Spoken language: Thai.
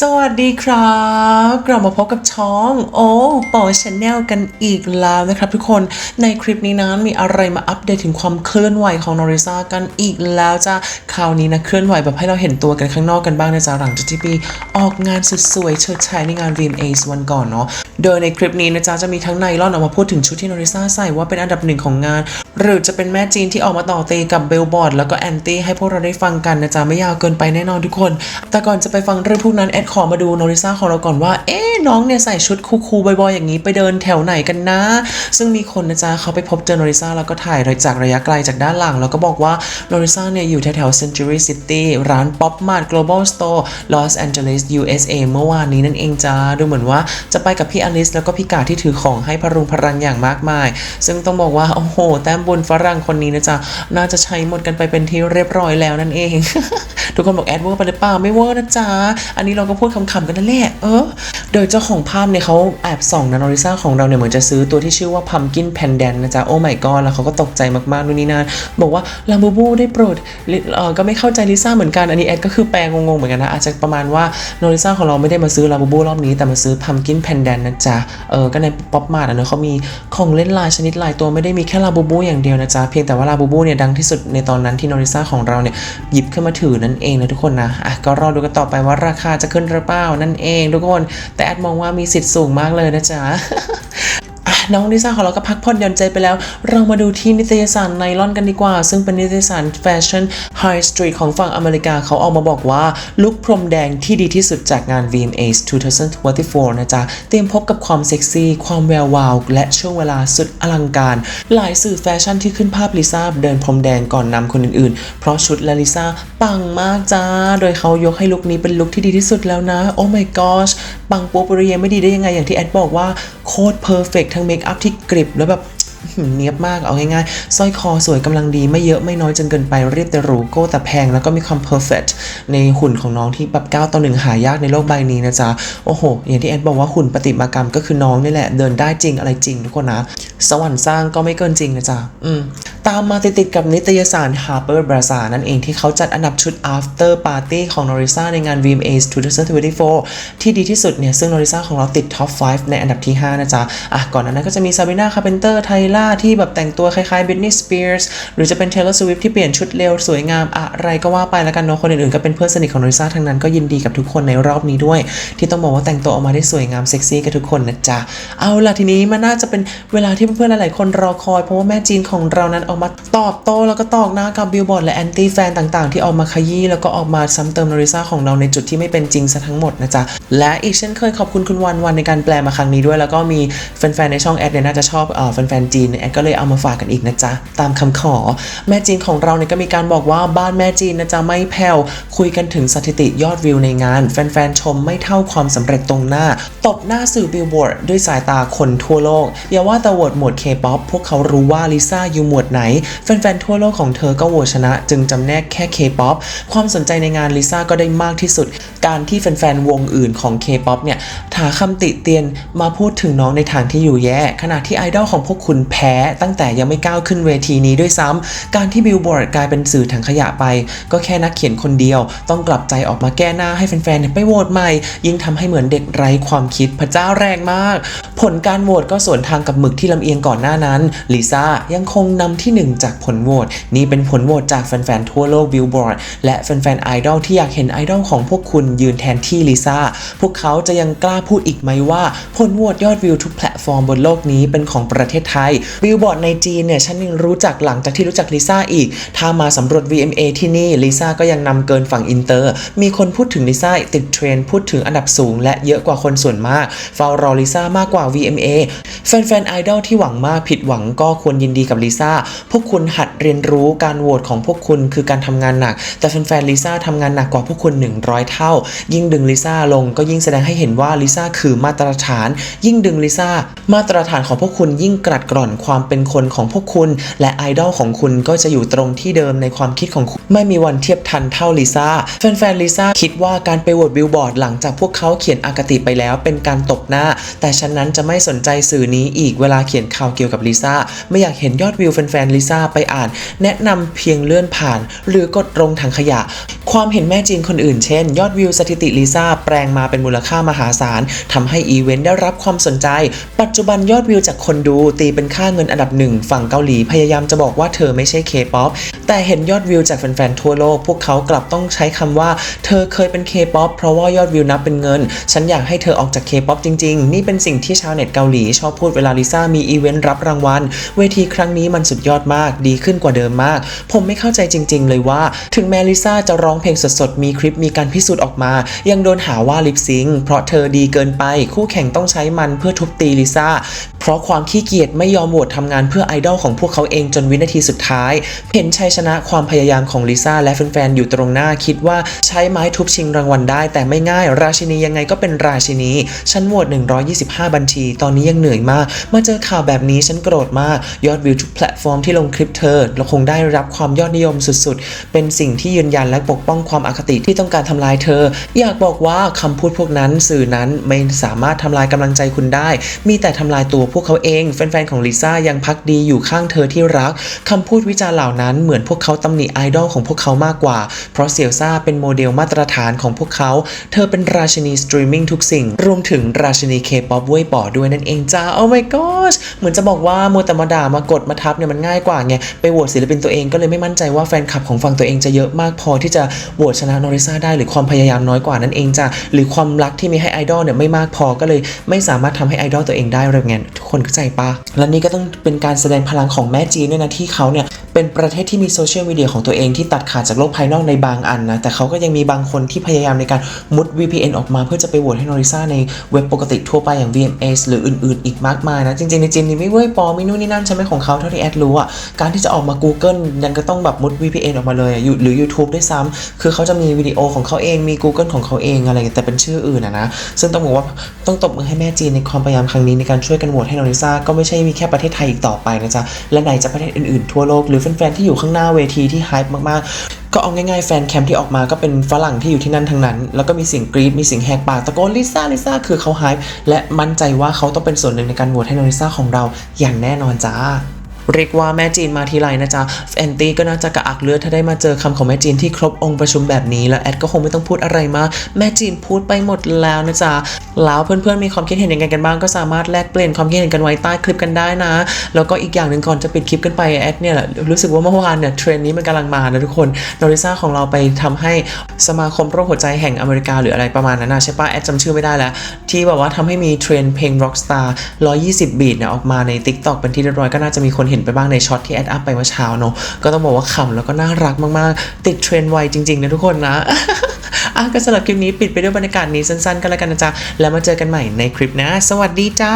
สวัสดีครับกลับมาพบกับช่อง โอ้ปอชแนลกันอีกแล้วนะครับทุกคนในคลิปนี้นะมีอะไรมาอัปเดตถึงความเคลื่อนไหวของนอริซากันอีกแล้วจ้าคราวนี้นะเคลื่อนไหวแบบให้เราเห็นตัวกันข้างนอกกันบ้างนะจ๊ะหลังจากที่ปีออกงานสุดสวยเฉิดฉายในงาน VMAs วันก่อนเนาะโดยในคลิปนี้นะจ๊ะจะมีทั้งไนลอนออกมาพูดถึงชุดที่นอริซาใส่ว่าเป็นอันดับหนึ่งของงาน หรือจะเป็นแม่จีนที่ออกมาต่อตีกับเบลบอร์ดแล้วก็แอนตี้ให้พวกเราได้ฟังกันนะจ๊ะไม่ยาวเกินไปแน่นอนทุกคน แต่ก่อนจะไปฟังเรื่องพวกนั้นแอดขอมาดูโนริซาของเราก่อนว่า เอ๊ะน้องเนี่ยใส่ชุดคูลๆบอยๆอย่างนี้ไปเดินแถวไหนกันนะ ซึ่งมีคนนะจ๊ะเขาไปพบเจอโนริซาแล้วก็ถ่ายจากระยะไกลจากด้านหลัง แล้วก็บอกว่าโนริซาเนี่ยอยู่แถวๆ Century City ร้าน Pop Mart Global Store Los Angeles USA เมื่อวานนี้นั่นเองจ้าดูเหมือนว่าจะไปกับพี่อลิสแล้วก็พี่กาที่ถือของให้พรุงพรังอย่างมากมาย ซึ่งต้องบอกว่า โอ้โห แต้มบุญฝรั่งคนนี้นะจ๊ะน่าจะใช้หมดกันไปเป็นที่เรียบร้อยแล้วนั่นเอง ทุกคนบอกแอดเวอร์ไปหรือเปล่าไม่เวอร์นะจ๊ะอันนี้เราก็พูดขำๆกันนั่นแหละ เออ โดยเจ้าของภาพเนี่ยเขาแอบส่องนะนอริซ่าของเราเนี่ยเหมือนจะซื้อตัวที่ชื่อว่า pumpkin pendant นะจ๊ะ โอ้ my god แล้วเขาก็ตกใจมากๆนู่นนี่นั่นบอกว่าลาบูบูได้โปรดเออก็ไม่เข้าใจลิซ่าเหมือนกัน อันนี้แอดก็คือแปลงงๆเหมือนกันนะ อาจจะประมาณว่านอริซ่าของเราไม่ได้มาซื้อลาบูบูรอบนี้แต่มาซื้อ pumpkin pendant นะจ๊ะ เออ ก็ในป๊อปมาร์ทอะเนอะเขามีของเล่นลายชนิดลายตัวไม่ได้มีแค่ลาบูบูอย่างเดียวนะจ๊ะ เพียงแต่ว่าลาบูบูเนี่ยดังที่สุดในตอนนั้นที่นอริซาของเราเนี่ยหยิบขึ้นมาถือนั่นเองนะทุกคนนะอะก็รอดูกันต่อไปว่าราคาจะขึ้นหรือเปล่านั่นเองทุกคน แต่แอดมองว่ามีสิทธิ์สูงมากเลยนะจ๊ะอะ น้องลิซ่าของเราก็พักผ่อนหย่อนใจไปแล้ว เรามาดูที่นิตยสารไนลอนกันดีกว่า ซึ่งเป็นนิตยสารแฟชั่นไฮสตรีทของฝั่งอเมริกาเขาออกมาบอกว่าลุคพรมแดงที่ดีที่สุดจากงาน VMAs 2024 นะจ๊ะ เตรียมพบกับความเซ็กซี่ ความแวววาว และช่วงเวลาสุดอลังการ หลายสื่อแฟชั่นที่ขึ้นภาพลิซ่าเดินพรมแดงก่อนนำคนอื่นๆ เพราะชุดและลิซ่าปังมากจ้า โดยเขายกให้ลุคนี้เป็นลุคที่ดีที่สุดแล้วนะ โอ้ my gosh ปังปัวปริเยไม่ดีได้ยังไงอย่างที่แอดบอกว่าโคตรเพอร์เฟกทั้งเมคอัพที่กริบแล้วแบบเนียบมากเอาง่ายๆสร้อยคอสวยกำลังดีไม่เยอะไม่น้อยจนเกินไปเรียบแต่หรูโก้แต่แพงแล้วก็มีความเพอร์เฟกในหุ่นของน้องที่แบบก้าวต่อหนึ่งหายากในโลกใบนี้นะจ๊ะ โอ้โห อย่างที่แอดบอกว่าหุ่นปฏิมากรรมก็คือน้องนี่แหละ เดินได้จริงอะไรจริงทุกคนนะ สวรรค์สร้างก็ไม่เกินจริงนะจ๊ะ อืม ตามมาติดๆกับนิตยสาร Harper Bazaar นั่นเองที่เขาจัดอันดับชุด after party ของ Norisa ในงาน VMAs 2024 ที่ดีที่สุดเนี่ย ซึ่ง Norisa ของเราติด top 5 ในอันดับที่ 5 นะจ๊ะ อะ ก่อนหนานั้นก็จะมี Sabrina Carpenter ไทล่าที่แบบแต่งตัวคล้ายๆ Britney Spears หรือจะเป็น Taylor Swift ที่เปลี่ยนชุดเร็วสวยงามอะไรก็ว่าไปแล้วกันเนาะคนอื่นๆก็เป็นเพื่อนสนิทของ Norisa ทั้งนั้นก็ยินดีกับทุกคนในรอบนี้ด้วย ที่ต้องบอกว่าแต่งตัวออกมาได้สวยงามเซ็กซี่กับทุกคนนะจ๊ะเอาล่ะทีนี้มันน่าจะเป็นเวลาที่เพื่อนๆหลายๆคนรอคอยเพราะว่าแม่จีนของเรานั้นออกมาตอบโต้แล้วก็ตอกหน้ากับบิลบอร์ดและแอนตี้แฟนต่างๆ ที่ออกมาขยี้แล้วก็ออกมาซ้ำเติมนอริซาของเราในจุดที่ไม่เป็นจริงซะทั้งหมดนะจ๊ะ และอีกเช่นเคยขอบคุณคุณวันวันในการแปลมาครั้งนี้ด้วย แล้วก็มีแฟนๆในช่องแอดเนี่ยน่าจะชอบเอ่อแฟนๆจีนแอดก็เลยเอามาฝากกันอีกนะจ๊ะตามคำขอ แม่จีนของเราเนี่ยก็มีการบอกว่าบ้านแม่จีนนะจ๊ะไม่แผ่วคุยกันถึงสถิติยอดวิวในงาน แฟนๆชมไม่เท่าความสำเร็จตรงหน้า ตบหน้าสื่อบิลบอร์ดด้วยสายตาคนทั่วโลกอย่าว่าแต่วตหมวด K-POP พวกเขารู้ว่าลิซ่าอยู่หมวดไหนแฟนๆ ทั่วโลกของเธอก็โหวตชนะ จึงจำแนกแค่ K-POP ความสนใจในงานลิซ่าก็ได้มากที่สุด การที่แฟนๆ วงอื่นของ K-POP เนี่ยถาคำติเตียนมาพูดถึงน้องในทางที่อยู่แย่ ขณะที่ไอดอลของพวกคุณแพ้ตั้งแต่ยังไม่ก้าวขึ้นเวทีนี้ด้วยซ้ำการที่บิลบอร์ดกลายเป็นสื่อถังขยะไป ก็แค่นักเขียนคนเดียว ต้องกลับใจออกมาแก้หน้าให้แฟนๆ ไปโหวตใหม่ ยิ่งทำให้เหมือนเด็กไร้ความคิดพระเจ้าแรงมาก ผลการโหวตก็สวนทางกับหมึกที่ลำเอียงก่อนหน้านั้นลิซ่ายังคงนำที่หนึ่งจากผลโหวตนี่เป็นผลโหวตจากแฟนๆทั่วโลกบิลบอร์ดและแฟนๆไอดอลที่อยากเห็นไอดอลของพวกคุณยืนแทนที่ลิซ่าพวกเขาจะยังกล้าพูดอีกไหมว่า ผลโหวตยอดวิวทุกแพลตฟอร์มบนโลกนี้เป็นของประเทศไทยบิลบอร์ดในจีนเนี่ยฉันยังรู้จักหลังจากที่รู้จักลิซ่าอีก ถ้ามาสำรวจ VMA ที่นี่ลิซ่าก็ยังนำเกินฝั่งอินเตอร์ มีคนพูดถึงลิซ่าติดเทรนด์พูดถึงอันดับสูง และเยอะกว่าคนส่วนมากเฝ้ารอลิซ่ามากกว่า VMA แฟนๆไอดอลที่หวังมากผิดหวังก็ควรยินดีกับลิซ่าพวกคุณหัดเรียนรู้การโหวตของพวกคุณคือการทำงานหนัก แต่แฟนๆลิซ่าทำงานหนักกว่าพวกคุณ 100 เท่า ยิ่งดึงลิซ่าลงก็ยิ่งแสดงให้เห็นว่าลิซ่าคือมาตรฐาน ยิ่งดึงลิซ่ามาตรฐานของพวกคุณยิ่งกรัดกร่อนความเป็นคนของพวกคุณ และไอดอลของคุณก็จะอยู่ตรงที่เดิมในความคิดของคุณไม่มีวันเทียบทันเท่าลิซ่าแฟนๆลิซ่าคิดว่าการไปโหวตบิลบอร์ดหลังจากพวกเขาเขียนอากติไปแล้วเป็นการตบหน้า แต่ฉันนั้นจะไม่สนใจสื่อนี้อีกเวลาเขียนข่าวเกี่ยวกับลิซ่าไม่อยากเห็นยอดวิวแฟนๆลิซ่าไปอ่าน แนะนำเพียงเลื่อนผ่าน หรือกดลงถังขยะ ความเห็นแม่จีนคนอื่นเช่น ยอดวิวสถิติลิซ่าแปลงมาเป็นมูลค่ามหาศาลทำให้อีเวนต์ได้รับความสนใจ ปัจจุบันยอดวิวจากคนดูตีเป็นค่าเงินอันดับหนึ่งฝั่งเกาหลีพยายามจะบอกว่าเธอไม่ใช่เคป๊อปแต่เห็นยอดวิวจากแฟนๆทั่วโลก พวกเขากลับต้องใช้คำว่า เธอเคยเป็นเคป๊อปเพราะว่ายอดวิวนับเป็นเงิน ฉันอยากให้เธอออกจากเคป๊อปจริง ๆ นี่เป็นสิ่งที่ชาวเน็ตเกาหลีชอบพูดเวลาลิซ่ามีอีเวนต์รับรางวัล เวทีครั้งนี้มันสุดยอดมาก ดีขึ้นกว่าเดิมมาก ผมไม่เข้าใจจริง ๆ เลยว่า ถึงแม้ลิซ่าจะร้องเพลงสดๆ มีคลิปมีการพิสูจน์ออกมา ยังโดนหาว่าลิปซิงเพราะเธอดีเกินไปคู่แข่งต้องใช้มันเพื่อทุบตีลิซ่า เพราะความขี้เกียจไม่ยอมโหวตทำงานเพื่อไอดอลของพวกเขาเองจนวินาทีสุดท้าย เห็นชัยชนะความพยายามของลิซ่าและแฟนๆอยู่ตรงหน้าคิดว่าใช้ไม้ทุบชิงรางวัลได้ แต่ไม่ง่าย ราชินียังไงก็เป็นราชินี ฉันโหวต125 บัญชี ตอนนี้ยังเหนื่อยมากมาเจอข่าวแบบนี้ฉันโกรธมาก ยอดวิวทุกแพลตฟอร์มที่ลงคลิปเธอเราคงได้รับความยอดนิยมสุดๆ เป็นสิ่งที่ยืนยันและปกป้องความอคติที่ต้องการทำลายเธอ อยากบอกว่าคำพูดพวกนั้นสื่อนั้นไม่สามารถทำลายกำลังใจคุณได้ มีแต่ทำลายตัวพวกเขาเอง แฟนๆของลิซ่ายังพักดีอยู่ข้างเธอที่รัก คำพูดวิจารณ์เหล่านั้นเหมือนพวกเขาตำหนิไอดอลของพวกเขามากกว่า เพราะเซียวซ่าเป็นโมเดลมาตรฐานของพวกเขา เธอเป็นราชินีสตรีมมิ่งทุกสิ่ง รวมถึงราชินีเคป๊อปเว่ยป๋อด้วยนั่นเองจ้า โอ้ my gosh เหมือนจะบอกว่ามัวแต่มาด่ามากดมาทับเนี่ยมันง่ายกว่าไง ไปโหวตศิลปินตัวเองก็เลยไม่มั่นใจว่าแฟนคลับของฝั่งตัวเองจะเยอะมากพอที่จะโหวตชนะนอริซ่าได้หรือความพยายามน้อยกว่านั่นเองจ้ะหรือความรักที่มีให้ไอดอลเนี่ยไม่มากพอก็เลยไม่สามารถทำให้ไอดอลตัวเองได้เลยไงทุกคนเข้าใจปะและนี่ก็ต้องเป็นการแสดงพลังของแม่จีนด้วยนะที่เขาเนี่ยเป็นประเทศที่มีโซเชียลมีเดียของตัวเองที่ตัดขาดจากโลกภายนอกในบางอันนะแต่เขาก็ยังมีบางคนที่พยายามในการมุด VPN ออกมาเพื่อจะไปโหวตให้นอริซ่าในเว็บปกติทั่วไปอย่าง VMS หรืออื่นๆ อีกมากมายนะ จริงๆ ในจีนนี่ไม่เว้ยปอมไม่นู่นนี่นั่นใช่ไหมของเขาเท่าที่แอดรู้อะการที่จะออกมา Google ยังก็ต้องแบบมุด VPN ออกมาเลยอยู่หรือ YouTube ด้วยซ้ำคือเขาจะมีวิดีโอของเขาเองมี Google ของเขาเองอะไรแต่เป็นชื่ออื่นอะนะซึ่งต้องบอกว่าต้องตบมือให้แม่จีนในความพยายามครั้งนี้ในการช่วยกันโหวตให้นอริซ่าก็ไม่ใช่มีแค่ประเทศไทยอีกต่อไปนะจ๊ะ และไหนจะประเทศอื่นๆทั่วโลกหรือแฟนๆที่อยู่ข้างหน้าเวทีที่ไฮป์มากๆ ก็เอาง่ายๆแฟนแคมป์ที่ออกมาก็เป็นฝรั่งที่อยู่ที่นั่นทั้งนั้น แล้วก็มีเสียงกรี๊ดมีเสียงแหกปากตะโกนลิซ่าลิซ่าคือเขาไฮป์และมั่นใจว่าเขาต้องเป็นส่วนหนึ่งในการโหวตให้นอริซ่าของเราอย่างแน่นอนจ้า เรียกว่าแม่จีนมาทีไรนะจ๊ะแอนตี้ก็น่าจะกระอักเลือดถ้าได้มาเจอคำของแม่จีนที่ครบองค์ประชุมแบบนี้ แล้วแอดก็คงไม่ต้องพูดอะไรมาก แม่จีนพูดไปหมดแล้วนะจ๊ะแล้วเพื่อนๆมีความคิดเห็นยังไงกันบ้างก็สามารถแลกเปลี่ยนความคิดเห็นกันไว้ใต้คลิปกันได้นะ แล้วก็อีกอย่างหนึ่งก่อนจะปิดคลิปกันไปแอดเนี่ยรู้สึกว่าเมื่อวานเนี่ยเทรนนี้มันกำลังมานะทุกคนนอริซ่าของเราไปทำให้สมาคมโรคหัวใจแห่งอเมริกาหรืออะไรประมาณนั้นนะใช่ปะแอดจำชื่อไม่ได้แล้ว ที่แบบว่าทำให้มีเทรนเพลง Rockstar 120 บีทเนี่ยออกมาใน TikTok เป็นที่เรียบร้อยก็น่าจะมีคนห็นไปบ้างในช็อตที่แอดอัพไปเมื่อเช้าเนาะก็ต้องบอกว่าขำแล้วก็น่ารักมากๆ ติดเทรนด์ไวจริงๆนะทุกคนนะอะก็สำหรับคลิปนี้ปิดไปด้วยบรรยากาศนี้สั้นๆกันแล้วกันนะจ๊ะ แล้วมาเจอกันใหม่ในคลิปนะ สวัสดีจ้า